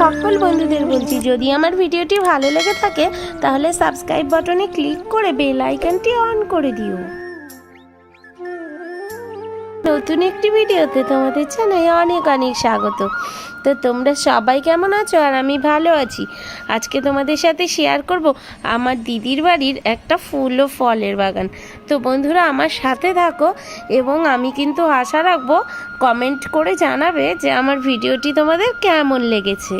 সকল বন্ধুদের বলছি, যদি আমার ভিডিওটি ভালো লেগে থাকে, তাহলে সাবস্ক্রাইব বাটনে ক্লিক করে বেল আইকনটি অন করে দিও। নতুন একটি ভিডিওতে তোমাদের জানাই অনেক অনেক স্বাগত। তো তোমরা সবাই কেমন আছো? আর আমি ভালো আছি। আজকে তোমাদের সাথে শেয়ার করব আমার দিদির বাড়ির একটা ফুল ও ফলের বাগান। তো বন্ধুরা, আমার সাথে থাকো এবং আমি কিন্তু আশা রাখব কমেন্ট করে জানাবে যে আমার ভিডিওটি তোমাদের কেমন লেগেছে।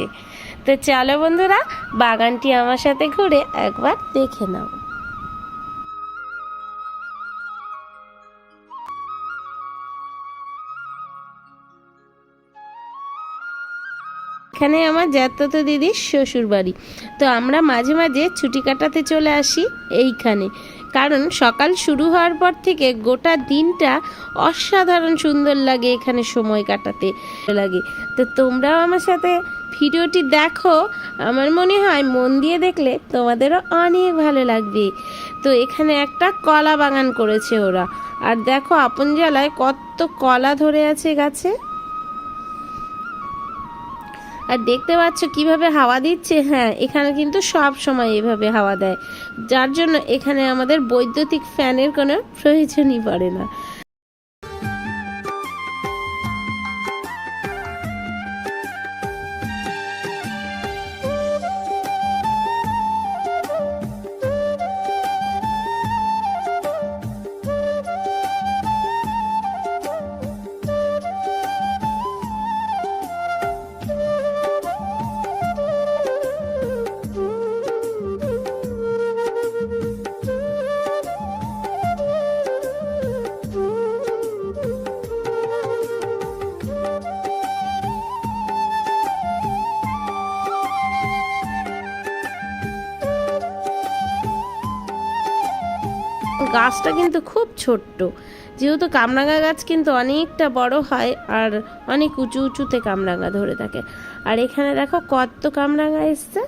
তো চলো বন্ধুরা, বাগানটি আমার সাথে ঘুরে একবার দেখে নাও। এখানে আমার জ্যাঠতো দিদির শ্বশুর বাড়ি তো আমরা মাঝে মাঝে ছুটি কাটাতে চলে আসি এইখানে। কারণ সকাল শুরু হওয়ার পর থেকে গোটা দিনটা অসাধারণ সুন্দর লাগে এখানে সময় কাটাতে লাগে। তো তোমরাও আমার সাথে ভিডিওটি দেখো। আমার মনে হয় মন দিয়ে দেখলে তোমাদেরও অনেক ভালো লাগবে। তো এখানে একটা কলা বাগান করেছে ওরা। আর দেখো আপন জেলায় কত কলা ধরে আছে গাছে। আর দেখতে পাচ্ছ কীভাবে হাওয়া দিচ্ছে? হ্যাঁ এখানে কিন্তু সব সময় এভাবে হাওয়া দেয়। যার জন্য এখানে আমাদের বৈদ্যুতিক ফ্যানের কোনো প্রয়োজনই পড়ে না। গাছটা কিন্তু খুব ছোট্ট। যেহেতু কামরাঙা গাছ কিন্তু অনেকটা বড় হয় আর অনেক উঁচু উঁচুতে কামরাঙা ধরে থাকে। আর এখানে দেখো কত কামরাঙা এসছে।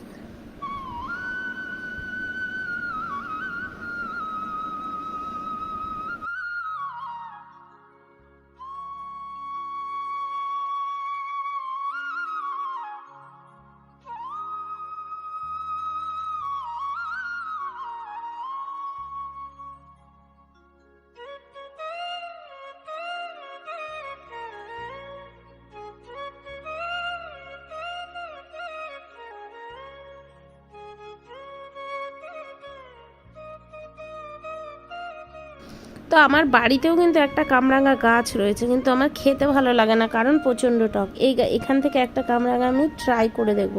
তো আমার বাড়িতেও কিন্তু একটা কামরাঙা গাছ রয়েছে, কিন্তু আমার খেতে ভালো লাগে না, কারণ প্রচণ্ড টক। এই এখান থেকে একটা কামরাঙা আমি ট্রাই করে দেখব।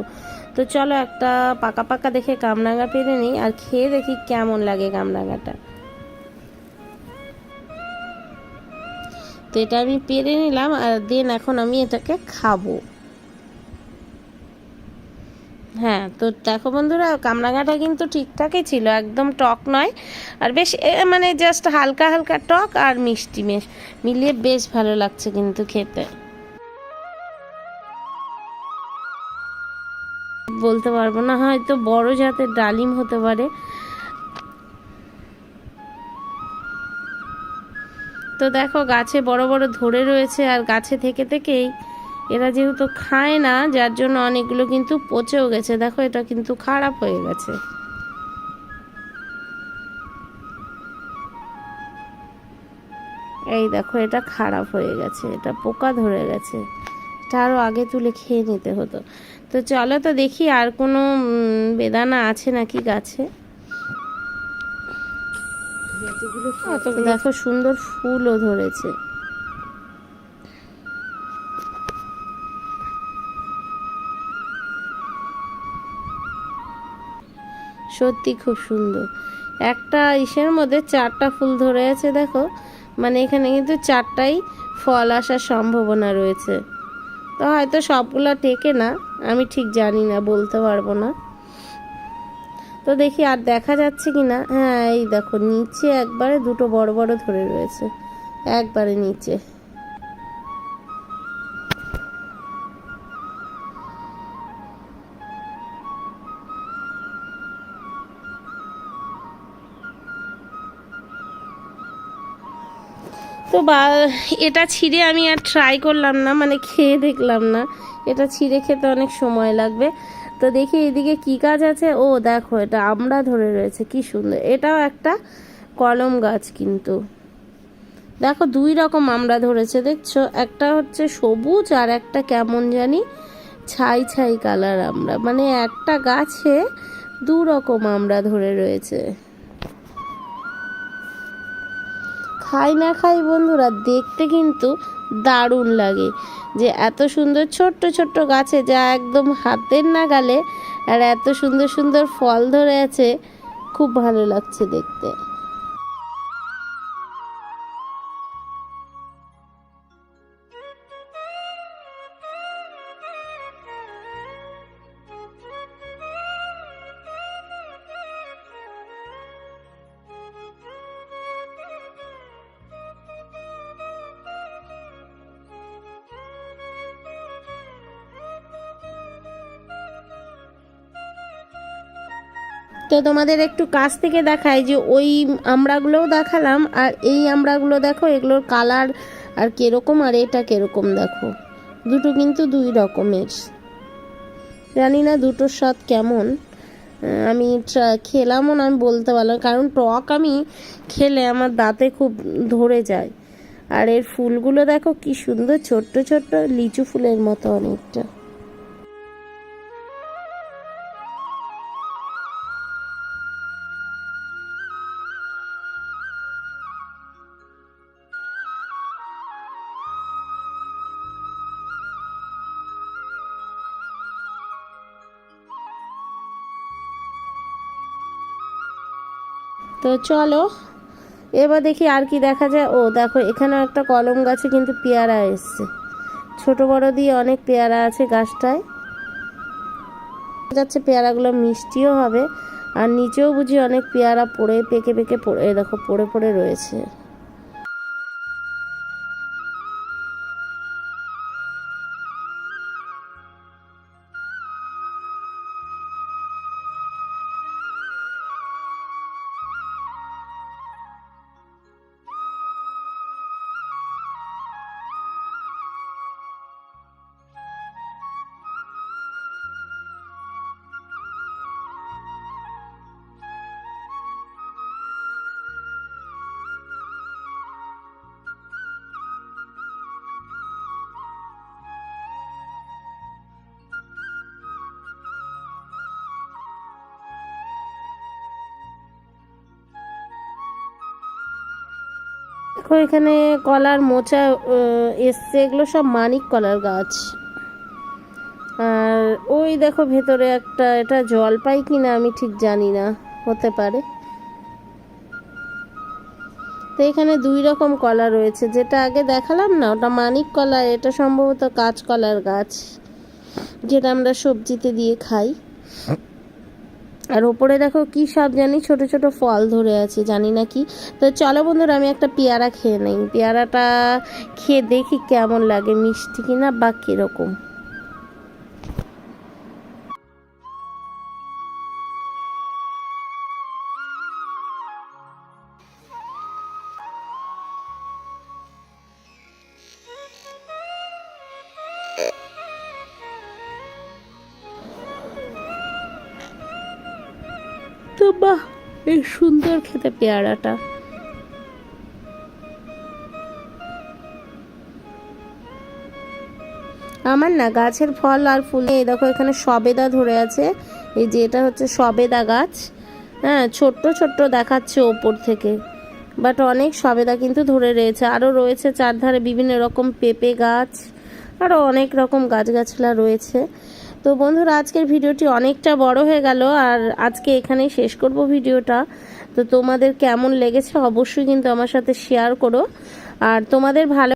তো চলো একটা পাকা পাকা দেখে কামরাঙা পেরে নিই আর খেয়ে দেখি কেমন লাগে কামরাঙাটা। তো এটা আমি পেরে নিলাম আর দেন এখন আমি এটাকে খাব। হ্যাঁ তো দেখো বন্ধুরা, কামরাঙাটা কিন্তু ঠিকঠাকই ছিল, একদম টক নয়। আর বেশ মানে জাস্ট হালকা হালকা টক আর মিষ্টি মেশ মিলিয়ে বেশ ভালো লাগছে কিন্তু খেতে। বলতে পারব না, হয়তো বড় জাতের ডালিম হতে পারে। তো দেখো, গাছে বড় বড় ধরে রয়েছে, আর গাছে থেকে থেকেই এরা যেহেতু খায় না যার জন্য অনেকগুলো কিন্তু পচেও গেছে। দেখো এটা কিন্তু খারাপ হয়ে গেছে। এই দেখো এটা খারাপ হয়ে গেছে এটা পোকা ধরে গেছে। এটা আরও আগে তুলে খেয়ে নিতে হতো। তো চলো তো দেখি আর কোনো বেদানা আছে নাকি গাছে? দেখো সুন্দর ফুলও ধরেছে। সত্যি খুব সুন্দর। একটা ইসের মধ্যে চারটা ফুল ধরে আছে, দেখো। মানে এখানে কিন্তু চারটাই ফল আসার সম্ভাবনা রয়েছে। তো হয়তো সবগুলো টেকে না, আমি ঠিক জানি না, বলতে পারব না। তো দেখি আর দেখা যাচ্ছে কি না? হ্যাঁ এই দেখো, নিচে একবারে দুটো বড় বড় ধরে রয়েছে। একবারে নিচে। বা এটা ছিঁড়ে আমি আর ট্রাই করলাম না মানে খেয়ে দেখলাম না। এটা ছিঁড়ে খেতে অনেক সময় লাগবে। তো দেখি এদিকে কি গাছ আছে। ও দেখো, এটা আমরা ধরে রয়েছে, কি সুন্দর। এটাও একটা কলম গাছ কিন্তু। দেখো, দুই রকম আমরা ধরেছে, দেখছ? একটা হচ্ছে সবুজ আর একটা কেমন জানি ছাই ছাই কালার আমরা। মানে একটা গাছে দু রকম আমরা ধরে রয়েছে। খাই না খাই বন্ধুরা, দেখতে কিন্তু দারুণ লাগে। যে এত সুন্দর ছোট্ট ছোট্ট গাছে যা একদম হাতের নাগালে আর এত সুন্দর সুন্দর ফল ধরে আছে, খুব ভালো লাগছে দেখতে। তো তোমাদের একটু কাছ থেকে দেখাই যে ওই আমড়াগুলোও দেখালাম, আর এই আমড়াগুলো দেখো, এগুলোর কালার আর কীরকম, আর এটা কীরকম দেখো। দুটো কিন্তু দুই রকমের। জানি না দুটোর স্বাদ কেমন। আমি খেলামও না, আমি বলতে পারলাম কারণ টক আমি খেলে আমার দাঁতে খুব ধরে যায়। আর এর ফুলগুলো দেখো, কি সুন্দর, ছোট্ট ছোট্ট, লিচু ফুলের মতো অনেকটা। তো চলো, এবার দেখি আর কি দেখা যায়। ও, দেখো, এখানেও একটা কলম গাছে কিন্তু পেয়ারা এসছে। ছোট বড় দিয়ে অনেক পেয়ারা আছে গাছটায়। যাচ্ছে পেয়ারাগুলো মিষ্টিও হবে। আর নিচেও বুঝি অনেক পেয়ারা পড়ে, পেকে পেকে পড়ে দেখো, পড়ে পড়ে রয়েছে। দেখো এখানে কলার মোচা এসছে। এগুলো সব মানিক কলার গাছ। আর ওই দেখো ভেতরে একটা, এটা জল পাই কি না আমি ঠিক জানি না, হতে পারে। তো এখানে দুই রকম কলা রয়েছে। যেটা আগে দেখালাম না, ওটা মানিক কলা, এটা সম্ভবত কাঁচকলার গাছ, যেটা আমরা সবজিতে দিয়ে খাই। আর ওপরে দেখো কি সব জানি, ছোট ছোট ফল ধরে আছে, জানি না কি। তো চলো বন্ধুরা, আমি একটা পেয়ারা খেয়ে নিই। পেয়ারাটা খেয়ে দেখি কেমন লাগে, মিষ্টি কিনা বা কীরকম। বাহ বেশ সুন্দর খেতে পেয়ারাটা। আমার না গাছের ফল আর ফুল এই দেখো, এখানে সবেদা ধরে আছে। এই যে এটা হচ্ছে সবেদা গাছ। হ্যাঁ ছোট্ট ছোট্ট দেখাচ্ছে ওপর থেকে। বাট অনেক সবেদা কিন্তু ধরে রয়েছে। আরও রয়েছে চারধারে বিভিন্ন রকম পেঁপে গাছ। আরও অনেক রকম গাছগাছলা রয়েছে। তো বন্ধুরা, আজকের ভিডিওটি অনেকটা বড় হয়ে গেল আর আজকে এখানেই শেষ করব ভিডিওটা। তো তোমাদের কেমন লেগেছে অবশ্যই কিন্তু আমার সাথে শেয়ার করো। আর তোমাদের ভালো